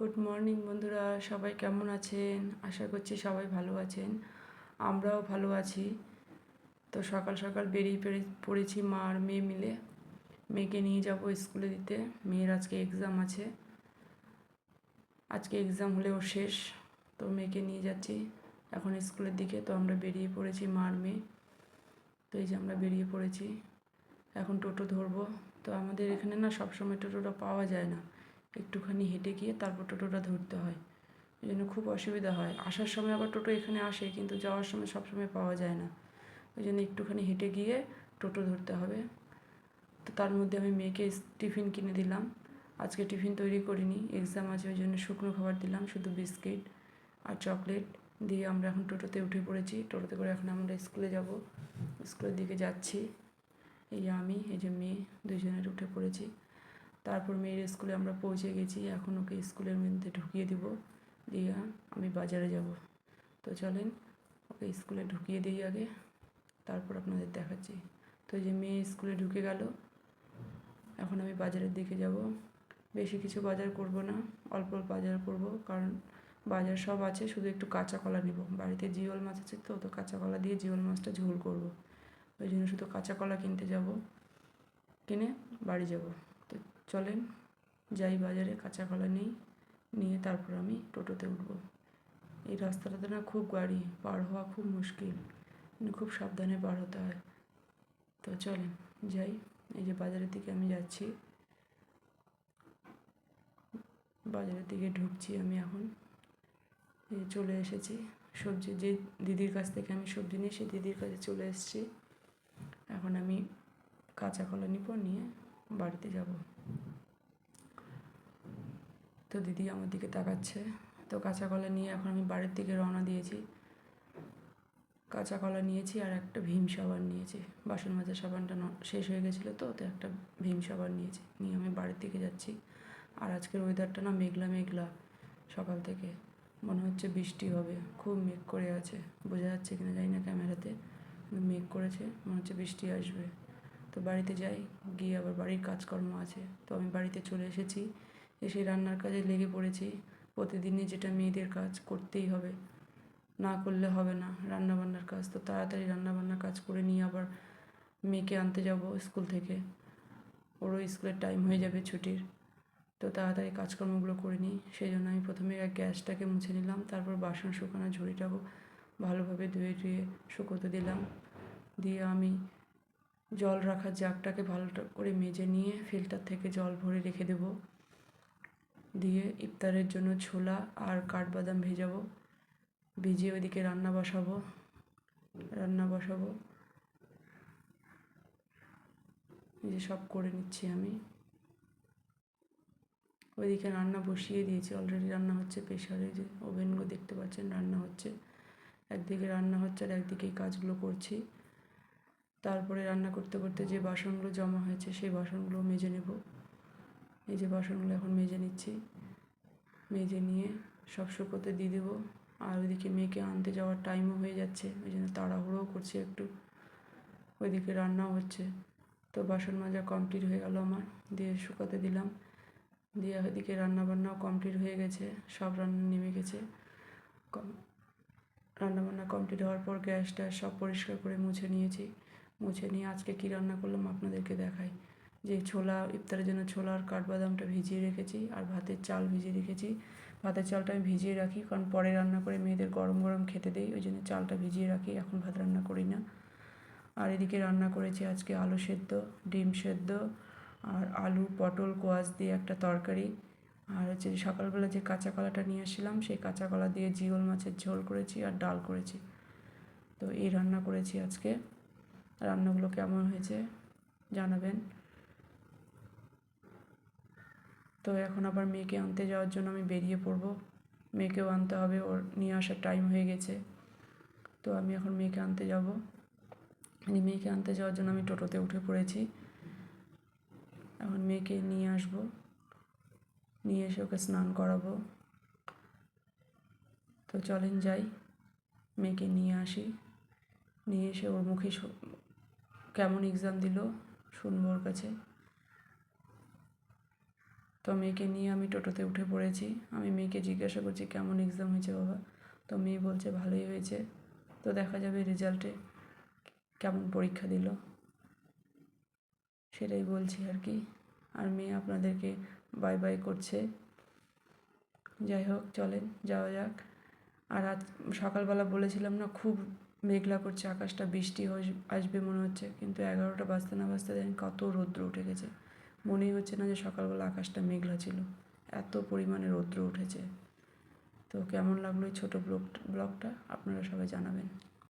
Good morning বন্ধুরা। সবাই কেমন আছেন? আশা করছি সবাই ভালো আছেন। আমরাও ভালো আছি। তো সকাল সকাল বেরিয়ে পেরে পড়েছি মা আর মেয়ে মিলে। মেয়েকে নিয়ে যাব স্কুলে দিতে। মেয়ের আজকে এক্সাম আছে। আজকে এক্সাম হলে ওর শেষ। তো মেয়েকে নিয়ে যাচ্ছি এখন স্কুলের দিকে। তো আমরা বেরিয়ে পড়েছি মা আর মেয়ে। তো এই যে আমরা বেরিয়ে পড়েছি। এখন টোটো ধরবো। তো আমাদের এখানে না সবসময় টোটোটা পাওয়া যায় না। একটুখানি হেঁটে গিয়ে তারপর টোটোটা ধরতে হয়। এই জন্য খুব অসুবিধা হয়। আসার সময় আবার টোটো এখানে আসে, কিন্তু যাওয়ার সময় সবসময় পাওয়া যায় না। ওই জন্য একটুখানি হেঁটে গিয়ে টোটো ধরতে হবে। তো তার মধ্যে আমি মেয়েকে টিফিন কিনে দিলাম। আজকে টিফিন তৈরি করিনি এক্সাম আছে, ওই জন্য শুকনো খাবার দিলাম, শুধু বিস্কিট আর চকলেট দিয়ে আমরা এখন টোটোতে উঠে পড়েছি। টোটোতে করে এখন আমরা স্কুলে যাব। স্কুলের দিকে যাচ্ছি। এই আমি, এই যে মেয়ে, দুজনের উঠে পড়েছি। তারপর মেয়ের স্কুলে আমরা পৌঁছে গেছি। এখন ওকে স্কুলের মধ্যে ঢুকিয়ে দিব। দিয়ে আমি বাজারে যাব। তো চলেন, ওকে স্কুলে ঢুকিয়ে দিই আগে। তারপর আপনাদের দেখাচ্ছি। তো যে মেয়ে স্কুলে ঢুকে গেল। এখন আমি বাজারের দিকে যাব। বেশি কিছু বাজার করব না। অল্প অল্প বাজার করব। কারণ বাজার সব আছে, শুধু একটু কাঁচা কলা নিব। বাড়িতে জিওল মাছ আছে তো তো কাঁচা কলা দিয়ে জিওল মাছটা ঝোল করব। ওই জন্য শুধু কাঁচা কলা কিনতে যাব। কিনে বাড়ি যাব। চলেন, যাই বাজারে কাঁচা কলা নেই, নিয়ে তারপর আমি টোটোতে উঠব। এই রাস্তাটাতে না খুব গাড়ি, পার হওয়া খুব মুশকিল। খুব সাবধানে পার হতে হয়। তো চলেন, যাই। এই যে বাজারের দিকে আমি যাচ্ছি। বাজারের দিকে ঢুকছি আমি এখন। এই চলে এসেছি। সবজি, যে দিদির কাছ থেকে আমি সবজি নিয়ে সেই দিদির কাছে চলে এসেছি। এখন আমি কাঁচা কলা নিব, নিয়ে বাড়িতে যাব। তো দিদি আমার দিকে তাকাচ্ছে। তো কাঁচা কলা নিয়ে এখন আমি বাড়ির দিকে রওনা দিয়েছি। কাঁচা কলা নিয়েছি আর একটা ভীম সাবান নিয়েছি। বাসন মাজার সাবানটা শেষ হয়ে গেছিল তো তো একটা ভীম সাবান নিয়েছি। নিয়ে আমি বাড়ির দিকে যাচ্ছি। আর আজকের ওয়েদারটা না মেঘলা মেঘলা। সকাল থেকে মনে হচ্ছে বৃষ্টি হবে। খুব মেঘ করে আছে। বোঝা যাচ্ছে কিনা জানি না ক্যামেরাতে। মেঘ করেছে। মনে হচ্ছে বৃষ্টি আসবে। তো বাড়িতে যাই, গিয়ে আবার বাড়ির কাজকর্ম আছে। তো আমি বাড়িতে চলে এসেছি, এসে রান্নার কাজে লেগে পড়েছি। প্রতিদিনই যেটা মেয়েদের কাজ করতেই হবে। না করলে হবে না রান্না বান্নার কাজ। তো তাড়াতাড়ি রান্না বান্নার কাজ করে নিয়ে আবার মেয়েকে আনতে যাব স্কুল থেকে। ওরও স্কুলের টাইম হয়ে যাবে ছুটির। তো তাড়াতাড়ি কাজকর্মগুলো করে নিই। সেই জন্য আমি প্রথমে গ্যাসটাকে মুছে নিলাম, তারপর বাসন শুকানো ঝুড়িটাও ভালোভাবে ধুয়ে ধুয়ে শুকোতে দিলাম। দিয়ে আমি জল রাখার জাগটাকে ভালো করে মেজে নিয়ে ফিল্টার থেকে জল ভরে রেখে দেব। দিয়ে ইফতারের জন্য ছোলা আর কাঠবাদাম ভেজাবো। ভিজিয়ে ওইদিকে রান্না বসাবো। রান্না বসাবো। এই যে সব করে নিচ্ছি আমি। ওইদিকে রান্না বসিয়ে দিয়েছি। অলরেডি রান্না হচ্ছে প্রেশারে যে ওভেনগুলো দেখতে পাচ্ছেন, রান্না হচ্ছে। একদিকে রান্না হচ্ছে আর একদিকে এই কাজগুলো করছি। তারপরে রান্না করতে করতে যে বাসনগুলো জমা হয়েছে, সেই বাসনগুলো মেজে নেব। এই যে বাসনগুলো এখন মেজে নিচ্ছি। মেজে নিয়ে সব শুকোতে দিয়ে দেবো। আর ওইদিকে মেয়েকে আনতে যাওয়ার টাইমও হয়ে যাচ্ছে। ওই জন্য তাড়াহুড়োও করছি একটু। ওইদিকে রান্নাও হচ্ছে। তো বাসন মাজা কমপ্লিট হয়ে গেল আমার। দিয়ে শুকাতে দিলাম। দিয়ে ওইদিকে রান্নাবান্নাও কমপ্লিট হয়ে গেছে। সব রান্না নেমে গেছে। রান্নাবান্না কমপ্লিট হওয়ার পর গ্যাস ট্যাস সব পরিষ্কার করে মুছে নিয়েছি। মুছে নিয়ে আজকে কী রান্না করলাম আপনাদেরকে দেখাই। যে ছোলা, ইফতারের জন্য ছোলা আর কাঠবাদামটা ভিজিয়ে রেখেছি আর ভাতের চাল ভিজিয়ে রেখেছি। ভাতের চালটা আমি ভিজিয়ে রাখি কারণ পরে রান্না করে মেয়েদের গরম গরম খেতে দেই, ওই জন্য চালটা ভিজিয়ে রাখি, এখন ভাত রান্না করি না। আর এদিকে রান্না করেছি আজকে আলু সেদ্ধ, ডিম সেদ্ধ আর আলু, পটল, কোয়াশ দিয়ে একটা তরকারি। আর হচ্ছে সকালবেলা যে কাঁচা কলাটা নিয়ে আসছিলাম, সেই কাঁচা কলা দিয়ে জিওল মাছের ঝোল করেছি আর ডাল করেছি। তো এই রান্না করেছি আজকে। রান্নাগুলো কেমন হয়েছে জানাবেন। তো এখন আবার মেয়েকে আনতে যাওয়ার জন্য আমি বেরিয়ে পড়ব। মেয়েকেও আনতে হবে, ওর নিয়ে আসার টাইম হয়ে গেছে। তো আমি এখন মেয়েকে আনতে যাব। মেয়েকে আনতে যাওয়ার জন্য আমি টোটোতে উঠে পড়েছি। এখন মেয়েকে নিয়ে আসব। নিয়ে এসে ওকে স্নান করাবো। তো চলেন যাই, মেয়েকে নিয়ে আসি। নিয়ে এসে ওর মুখে কেমন এক্সাম দিল, শুনব ওর কাছে। তো মেয়েকে নিয়ে আমি টোটোতে উঠে পড়েছি। আমি মেয়েকে জিজ্ঞাসা করছি, কেমন এক্সাম হয়েছে বাবা? তো মেয়ে বলছে, ভালোই হয়েছে। তো দেখা যাবে রেজাল্টে কেমন পরীক্ষা দিল। সেটাই বলছি আর কি। আর মেয়ে আপনাদেরকে বাই বাই করছে। যাই হোক, চলেন, যাওয়া যাক। আর আজ সকালবেলা বলেছিলাম না, খুব মেঘলা করছে, আকাশটা বৃষ্টি আসবে মনে হচ্ছে, কিন্তু এগারোটা বাজতে না বাজতে দেখেন কত রৌদ্র উঠে গেছে। মনেই হচ্ছে না যে সকালবেলা আকাশটা মেঘলা ছিল। এত পরিমাণে রৌদ্র উঠেছে। তো কেমন লাগল এই ছোটো ব্লগ ব্লগটা আপনারা সবাই জানাবেন।